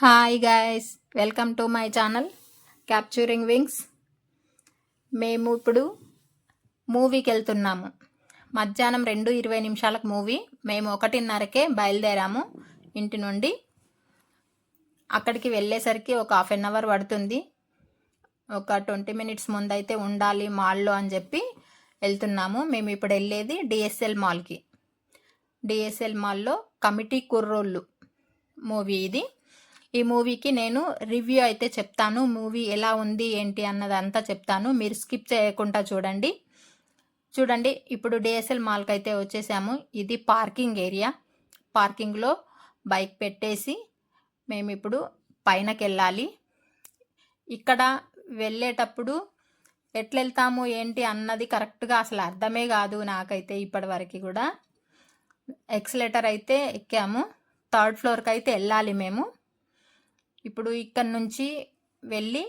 Hi guys welcome to my channel capturing wings మేము ఇప్పుడు మూవీకి వెళ్తున్నాము. మధ్యాహ్నం రెండు ఇరవై నిమిషాలకు మూవీ మేము ఒకటిన్నరకే బయలుదేరాము ఇంటి నుండి. అక్కడికి వెళ్ళేసరికి ఒక హాఫ్ అన్ అవర్ పడుతుంది. ఒక ట్వంటీ మినిట్స్ ముందైతే ఉండాలి మాల్లో అని చెప్పి వెళ్తున్నాము. మేము ఇప్పుడు వెళ్ళేది డిఎస్ఎల్ మాల్కి డిఎస్ఎల్ మాల్లో కమిటీ కుర్రోళ్ళు మూవీ ఇది. ఈ మూవీకి నేను రివ్యూ అయితే చెప్తాను. మూవీ ఎలా ఉంది ఏంటి అన్నదంతా చెప్తాను. మీరు స్కిప్ చేయకుండా చూడండి. చూడండి ఇప్పుడు డిఎస్ఎల్ మాల్కి అయితే వచ్చేసాము. ఇది పార్కింగ్ ఏరియా. పార్కింగ్లో బైక్ పెట్టేసి మేము ఇప్పుడు పైనకి వెళ్ళాలి ఇక్కడ వెళ్ళేటప్పుడు ఎట్లా వెళ్తాము ఏంటి అన్నది కరెక్ట్గా అసలు అర్థమే కాదు నాకైతే ఇప్పటివరకు కూడా. ఎక్సలేటర్ అయితే ఎక్కాము. థర్డ్ ఫ్లోర్కి అయితే వెళ్ళాలి మేము. ఇప్పుడు ఇక్కడ నుంచి వెళ్ళి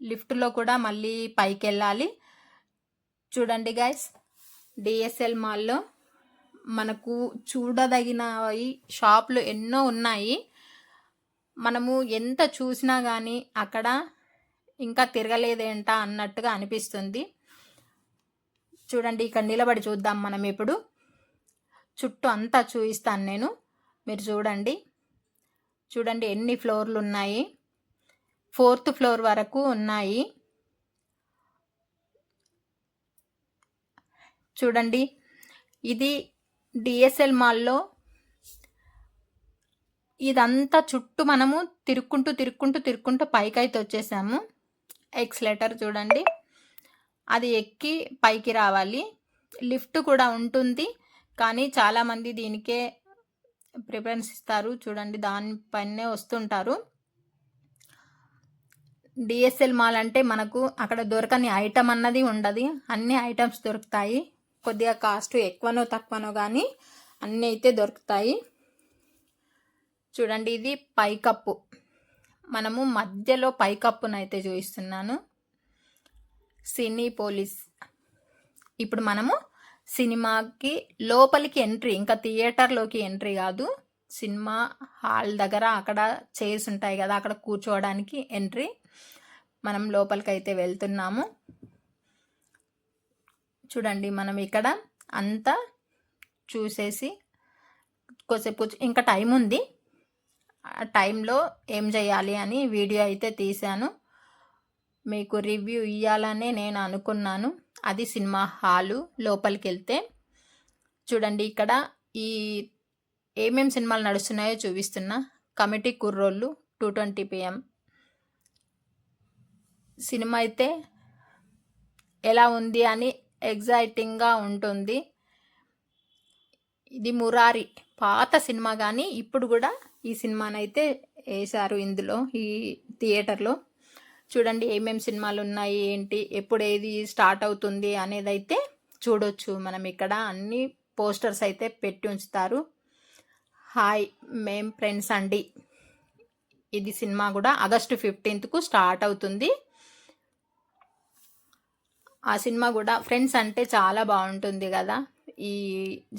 లిఫ్ట్లో కూడా మళ్ళీ పైకి వెళ్ళాలి చూడండి గైస్ డిఎస్ఎల్ మాల్లో మనకు చూడదగినవి షాపులు ఎన్నో ఉన్నాయి. మనము ఎంత చూసినా కానీ అక్కడ ఇంకా తిరగలేదేంట అన్నట్టుగా అనిపిస్తుంది. చూడండి ఇక్కడ నిలబడి చూద్దాం మనం ఇప్పుడు. చుట్టూ అంతా చూపిస్తాను నేను. మీరు చూడండి. చూడండి ఎన్ని ఫ్లోర్లు ఉన్నాయి? ఫోర్త్ ఫ్లోర్ వరకు ఉన్నాయి. చూడండి ఇది డిఎస్ఎల్ మాల్లో ఇదంతా చుట్టూ మనము తిరుక్కుంటూ తిరుక్కుంటూ తిరుక్కుంటూ పైకి అయితే వచ్చేసాము ఎక్స్లెటర్ చూడండి. అది ఎక్కి పైకి రావాలి. లిఫ్ట్ కూడా ఉంటుంది. కానీ చాలామంది దీనికే ప్రిఫరెన్స్ ఇస్తారు. చూడండి దానిపైనే వస్తుంటారు. డిఎస్ఎల్ మాల్ అంటే మనకు అక్కడ దొరకని ఐటమ్ అన్నది ఉండదు. అన్ని ఐటమ్స్ దొరుకుతాయి. కొద్దిగా కాస్ట్ ఎక్కువనో తక్కువనో కానీ అన్నీ అయితే దొరుకుతాయి. చూడండి ఇది పైకప్పు మనము మధ్యలో పైకప్పునైతే చూపిస్తున్నాను. Cinepolis. ఇప్పుడు మనము సినిమాకి లోపలికి ఎంట్రీ ఇంకా థియేటర్లోకి ఎంట్రీ కాదు. సినిమా హాల్ దగ్గర అక్కడ చైర్స్ ఉంటాయి కదా అక్కడ కూర్చోవడానికి ఎంట్రీ. మనం లోపలికి అయితే వెళ్తున్నాము. చూడండి మనం ఇక్కడ అంతా చూసేసి కొద్దిసేపు ఇంకా టైం ఉంది. ఆ టైంలో ఏం చేయాలి అని వీడియో అయితే తీశాను. మీకు రివ్యూ ఇవ్వాలనే నేను అనుకున్నాను. అది సినిమా హాలు లోపలికి వెళ్తే చూడండి ఇక్కడ ఈ ఏమేం సినిమాలు నడుస్తున్నాయో చూపిస్తున్నా. కమిటీ కుర్రోళ్ళు టూ ట్వంటీ పిఎం. సినిమా అయితే ఎలా ఉంది అని ఎగ్జైటింగ్గా ఉంటుంది. ఇది మురారి పాత సినిమా కానీ ఇప్పుడు కూడా ఈ సినిమానైతే వేశారు ఇందులో ఈ థియేటర్లో. చూడండి ఏమేం సినిమాలు ఉన్నాయి ఏంటి ఎప్పుడు ఏది స్టార్ట్ అవుతుంది అనేది అయితే చూడొచ్చు. మనం ఇక్కడ అన్ని పోస్టర్స్ అయితే పెట్టి ఉంచుతారు. హాయ్ మేం ఫ్రెండ్స్ అండి. ఇది సినిమా కూడా ఆగస్టు ఫిఫ్టీన్త్కు స్టార్ట్ అవుతుంది. ఆ సినిమా కూడా ఫ్రెండ్స్ అంటే చాలా బాగుంటుంది కదా. ఈ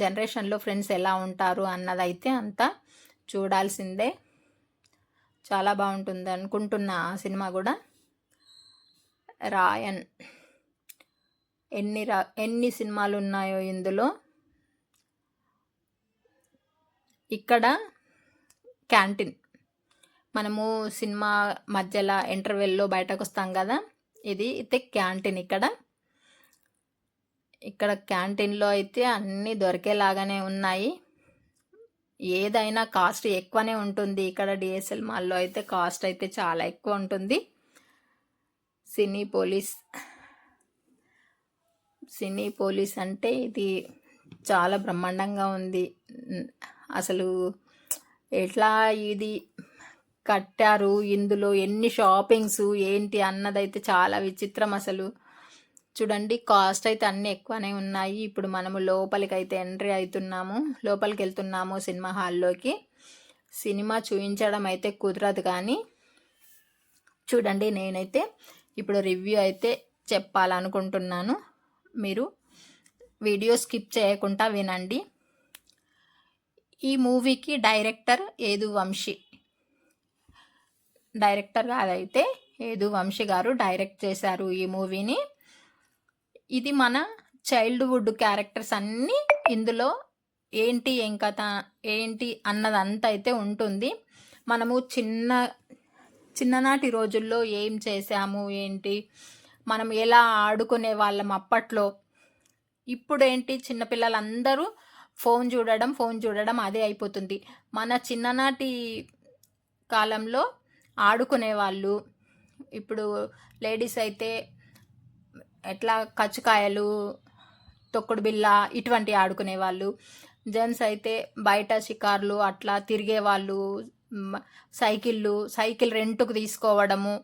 జనరేషన్లో ఫ్రెండ్స్ ఎలా ఉంటారు అన్నదైతే అంతా చూడాల్సిందే. చాలా బాగుంటుంది అనుకుంటున్నా ఆ సినిమా కూడా. రాయన్. ఎన్ని రా ఎన్ని సినిమాలు ఉన్నాయో ఇందులో. ఇక్కడ క్యాంటీన్. మనము సినిమా మధ్యలో ఇంటర్వెల్లో బయటకు వస్తాం కదా ఇది అయితే క్యాంటీన్ ఇక్కడ. ఇక్కడ క్యాంటీన్లో అయితే అన్నీ దొరికేలాగానే ఉన్నాయి. ఏదైనా కాస్ట్ ఎక్కువనే ఉంటుంది. ఇక్కడ డిఎస్ఎల్ మాల్లో అయితే కాస్ట్ అయితే చాలా ఎక్కువ ఉంటుంది. సినీ పోలీస్ సినీ పోలీస్ అంటే ఇది చాలా బ్రహ్మాండంగా ఉంది. అసలు ఎట్లా ఇది కట్టారు? ఇందులో ఎన్ని షాపింగ్స్? ఏంటి అన్నదైతే చాలా విచిత్రం అసలు. చూడండి కాస్ట్ అయితే అన్నీ ఎక్కువనే ఉన్నాయి. ఇప్పుడు మనము లోపలికి అయితే ఎంట్రీ అవుతున్నాము లోపలికి వెళ్తున్నాము సినిమా హాల్లోకి. సినిమా చూపించడం అయితే కుదరదు కానీ చూడండి నేనైతే ఇప్పుడు రివ్యూ అయితే చెప్పాలనుకుంటున్నాను. మీరు వీడియో స్కిప్ చేయకుండా వినండి. ఈ మూవీకి డైరెక్టర్ ఏదు వంశీ. డైరెక్టర్ గారైతే ఏదు వంశీ గారు డైరెక్ట్ చేశారు ఈ మూవీని. ఇది మన చైల్డ్హుడ్ క్యారెక్టర్స్ అన్నీ ఇందులో ఏంటి ఏం కథ ఏంటి అన్నదంతా అయితే ఉంటుంది. మనము చిన్న చిన్ననాటి రోజుల్లో ఏం చేసాము ఏంటి? మనం ఎలా ఆడుకునే వాళ్ళం అప్పట్లో? ఇప్పుడు ఏంటి చిన్నపిల్లలందరూ ఫోన్ చూడడం ఫోన్ చూడడం అదే అయిపోతుంది. మన చిన్ననాటి కాలంలో ఆడుకునే వాళ్ళు ఇప్పుడు లేడీస్ అయితే ఎట్లా కచ్చుకాయలు తొక్కుడు బిళ్ళ ఇటువంటి ఆడుకునే వాళ్ళు జెంట్స్ అయితే బయట షికార్లు అట్లా తిరిగే వాళ్ళు సైకిళ్ళు సైకిల్ రెంట్కు తీసుకోవడము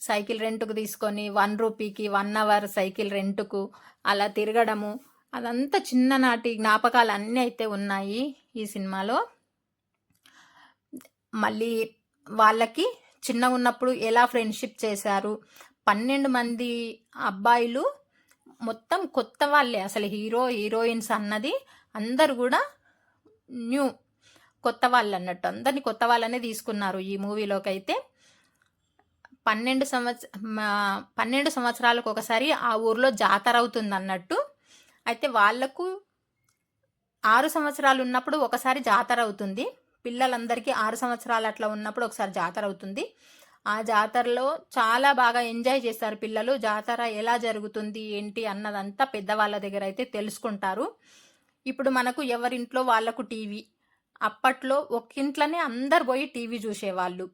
సైకిల్ రెంట్కు తీసుకొని వన్ రూపీకి వన్ అవర్ సైకిల్ రెంట్కు అలా తిరగడము అదంతా చిన్ననాటి జ్ఞాపకాలు అన్నీ అయితే ఉన్నాయి ఈ సినిమాలో. మళ్ళీ వాళ్ళకి చిన్నగా ఉన్నప్పుడు ఎలా ఫ్రెండ్షిప్ చేశారు పన్నెండు మంది అబ్బాయిలు మొత్తం కొత్త వాళ్ళే అసలు హీరో హీరోయిన్స్ అన్నది అందరు కూడా న్యూ కొత్త వాళ్ళు అన్నట్టు అందరినీ కొత్త వాళ్ళనే తీసుకున్నారు ఈ మూవీలోకి అయితే పన్నెండు సంవత్స పన్నెండు సంవత్సరాలకు ఒకసారి ఆ ఊర్లో జాతర అవుతుంది అన్నట్టు అయితే వాళ్ళకు ఆరు సంవత్సరాలు ఉన్నప్పుడు ఒకసారి జాతర అవుతుంది. పిల్లలందరికీ ఆరు సంవత్సరాలు అట్లా ఉన్నప్పుడు ఒకసారి జాతర అవుతుంది. ఆ జాతరలో చాలా బాగా ఎంజాయ్ చేస్తారు పిల్లలు. జాతర ఎలా జరుగుతుంది ఏంటి అన్నదంతా పెద్దవాళ్ళ దగ్గర అయితే తెలుసుకుంటారు. ఇప్పుడు మనకు ఎవరింట్లో వాళ్ళకు టీవీ అప్పట్లో ఒక్కింట్లోనే అందరు పోయి టీవీ చూసేవాళ్ళు.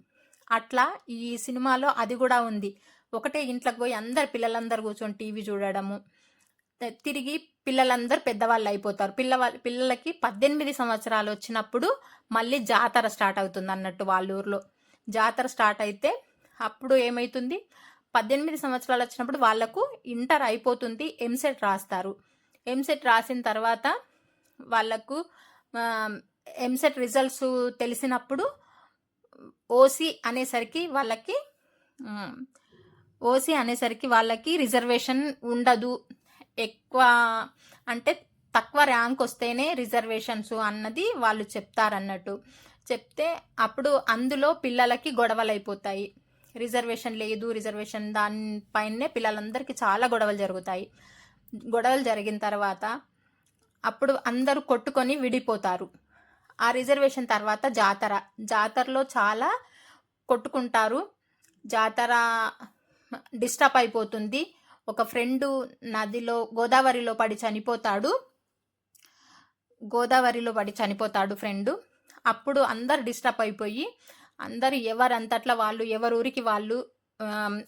అట్లా ఈ సినిమాలో అది కూడా ఉంది. ఒకటే ఇంట్లోకి పోయి అందరు పిల్లలందరూ కూర్చొని టీవీ చూడడము. తిరిగి పిల్లలందరూ పెద్దవాళ్ళు అయిపోతారు. పిల్లవా పిల్లలకి పద్దెనిమిది సంవత్సరాలు వచ్చినప్పుడు మళ్ళీ జాతర స్టార్ట్ అవుతుంది అన్నట్టు వాళ్ళ ఊర్లో. జాతర స్టార్ట్ అయితే అప్పుడు ఏమవుతుంది పద్దెనిమిది సంవత్సరాలు వచ్చినప్పుడు వాళ్ళకు ఇంటర్ అయిపోతుంది ఎంసెట్ రాస్తారు. ఎంసెట్ రాసిన తర్వాత వాళ్ళకు ఎంసెట్ రిజల్ట్స్ తెలిసినప్పుడు ఓసీ అనేసరికి వాళ్ళకి ఓసీ అనేసరికి వాళ్ళకి రిజర్వేషన్ ఉండదు. ఎక్కువ అంటే తక్కువ ర్యాంక్ వస్తేనే రిజర్వేషన్స్ అన్నది వాళ్ళు చెప్తారన్నట్టు. చెప్తే అప్పుడు అందులో పిల్లలకి గొడవలు అయిపోతాయి రిజర్వేషన్ లేదు రిజర్వేషన్ దానిపైనే పిల్లలందరికీ చాలా గొడవలు జరుగుతాయి. గొడవలు జరిగిన తర్వాత అప్పుడు అందరూ కొట్టుకొని విడిపోతారు. ఆ రిజర్వేషన్ తర్వాత జాతర. జాతరలో చాలా కొట్టుకుంటారు. జాతర డిస్టర్బ్ అయిపోతుంది. ఒక ఫ్రెండ్ నదిలో గోదావరిలో పడి చనిపోతాడు. గోదావరిలో పడి చనిపోతాడు ఫ్రెండ్. అప్పుడు అందరు డిస్టర్బ్ అయిపోయి అందరు ఎవరంతట్లా వాళ్ళు ఎవరు ఊరికి వాళ్ళు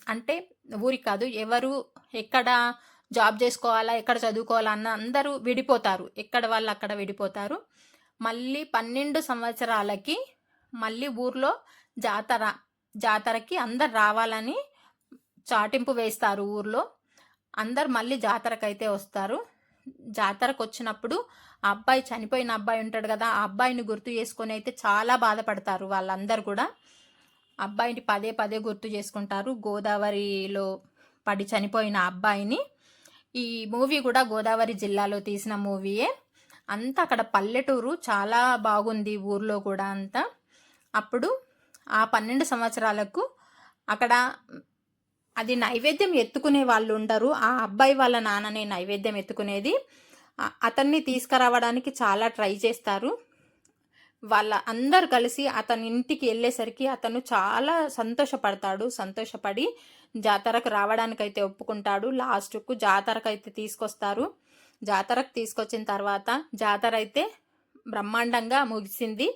అంటే ఊరికి కాదు ఎవరు ఎక్కడ జాబ్ చేసుకోవాలా ఎక్కడ చదువుకోవాలా అన్న అందరూ విడిపోతారు. ఎక్కడ వాళ్ళు అక్కడ విడిపోతారు. మళ్ళీ పన్నెండు సంవత్సరాలకి మళ్ళీ ఊర్లో జాతర జాతరకి అందరు రావాలని చాటింపు వేస్తారు ఊర్లో. అందరు మళ్ళీ జాతరకైతే వస్తారు. జాతరకు వచ్చినప్పుడు ఆ అబ్బాయి చనిపోయిన అబ్బాయి ఉంటాడు కదా ఆ అబ్బాయిని గుర్తు చేసుకొని అయితే చాలా బాధపడతారు వాళ్ళందరూ కూడా. అబ్బాయిని పదే పదే గుర్తు చేసుకుంటారు గోదావరిలో పడి చనిపోయిన అబ్బాయిని. ఈ మూవీ కూడా గోదావరి జిల్లాలో తీసిన మూవీయే. అంతా అక్కడ పల్లెటూరు చాలా బాగుంది ఊర్లో కూడా అంతా. అప్పుడు ఆ పన్నెండు సంవత్సరాలకు అక్కడ అది నైవేద్యం ఎత్తుకునే వాళ్ళు ఉండరు. ఆ అబ్బాయి వాళ్ళ నాన్ననే నైవేద్యం ఎత్తుకునేది. అతన్ని తీసుకురావడానికి చాలా ట్రై చేస్తారు. వాళ్ళ అందరు కలిసి అతని ఇంటికి వెళ్ళేసరికి అతను చాలా సంతోషపడతాడు. సంతోషపడి జాతరకు రావడానికైతే ఒప్పుకుంటాడు. లాస్ట్కు జాతరకు అయితే తీసుకొస్తారు. జాతరకు తీసుకొచ్చిన తర్వాత జాతర అయితే బ్రహ్మాండంగా ముగిసింది.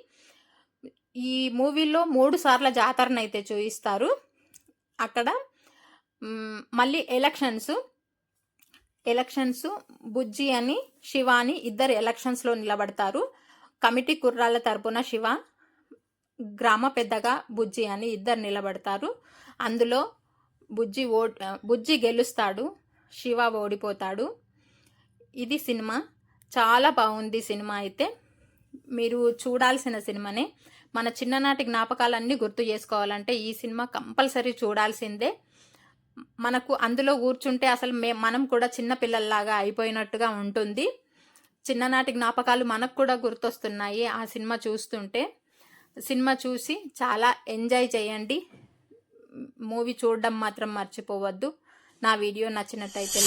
ఈ మూవీలో మూడు సార్ల జాతరను అయితే చూపిస్తారు అక్కడ మళ్ళీ ఎలక్షన్స్. ఎలక్షన్స్ బుజ్జి అని శివ అని ఇద్దరు ఎలక్షన్స్లో నిలబడతారు. కమిటీ కుర్రాళ్ళ తరపున శివ గ్రామ పెద్దగా బుజ్జి అని ఇద్దరు నిలబడతారు. అందులో బుజ్జి ఓ బుజ్జి గెలుస్తాడు శివ ఓడిపోతాడు. ఇది సినిమా. చాలా బాగుంది సినిమా అయితే. మీరు చూడాల్సిన సినిమానే. మన చిన్ననాటి జ్ఞాపకాలన్నీ గుర్తు చేసుకోవాలంటే ఈ సినిమా కంపల్సరీ చూడాల్సిందే. మనకు అందులో కూర్చుంటే అసలు మే మనం కూడా చిన్న పిల్లల్లాగా అయిపోయినట్టుగా ఉంటుంది. చిన్ననాటి జ్ఞాపకాలు మనకు కూడా గుర్తొస్తున్నాయి ఆ సినిమా చూస్తుంటే. సినిమా చూసి చాలా ఎంజాయ్ చేయండి. మూవీ చూడడం మాత్రం మర్చిపోవద్దు. నా వీడియో నచ్చినట్టయితే